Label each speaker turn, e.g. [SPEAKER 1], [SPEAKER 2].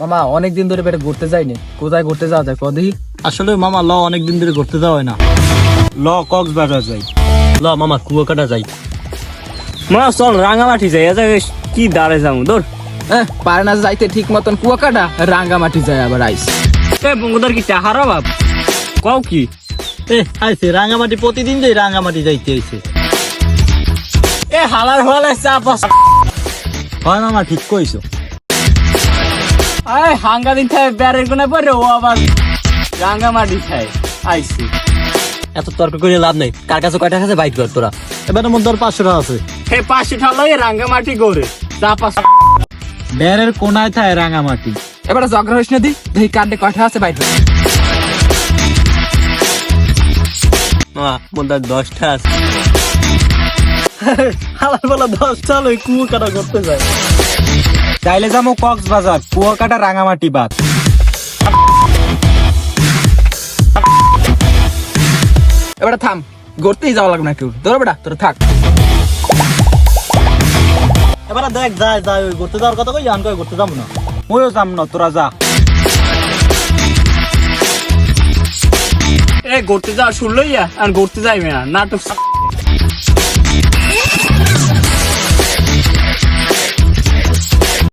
[SPEAKER 1] মামা অনেকদিন ধরে পেটে ঘুরতে যাইনি। কোথায় ঘুরতে যাওয়া যায়? কদি
[SPEAKER 2] আসলে মামা ল অনেকদিন ধরে ঘুরতে যাওয়া হয় না। ল কক্সবাজার যাই।
[SPEAKER 3] ল মামা কুয়াকাটা যাই। মা চল রাঙামাটি যাই। এ জায়গায় কি দাঁড়ে যাব? দৌড়
[SPEAKER 1] হ্যাঁ পারে না যাইতে ঠিক মতন কুয়াকাটা রাঙ্গামাটি যায় আবার আইস।
[SPEAKER 3] এ বঙ্গদার কি টাহারা বাপ কও কি?
[SPEAKER 2] এ আইছে রাঙামাটি প্রতিদিন যাই রাঙামাটি যাইতে আইছে।
[SPEAKER 3] এ হালার হলে চাপ।
[SPEAKER 2] হয় মামা ঠিক কইছো।
[SPEAKER 3] আয় হাঙ্গা দিন থাকে বেড়ের কোনে পরে ও আবার রাঙ্গামাটি খায়। আইসি। এত তর্ক করে লাভ নেই। কার কাছে কয়টা কাছে বাইক কর তোরা।
[SPEAKER 2] এবারের মধ্যে আর পাঁচশো টাকা আছে।
[SPEAKER 3] হে পাঁচশো ঠালো রাঙ্গামাটি গড়ে চা পাঁচ
[SPEAKER 2] বেড়ের কোনায় থাকে রাঙামাটি
[SPEAKER 1] এবারে জগর হইস না দি দেখি কার্ডে কয়টা আছে বাইরে
[SPEAKER 3] মা মোদার দশটা আছে।
[SPEAKER 2] হালার বেলা দশ চাল ওই কুয়াকাটা করতে যায়। চাইলে যাব কক্সবাজার কুয়াকাটা রাঙামাটি বাদ।
[SPEAKER 1] এবারে থাম ঘুরতেই যাওয়া লাগবে না কেউ। ধরো বেটা তোর থাক।
[SPEAKER 2] এবারে দেখ যায় যায় ওই ঘুরতে যাওয়ার কথা কই আন কই ঘুরতে যাব না। মইও যাম না তোরা যা।
[SPEAKER 3] এ ঘুরতে যাওয়া শুনলই আর ঘুরতে যাইবে না নাটক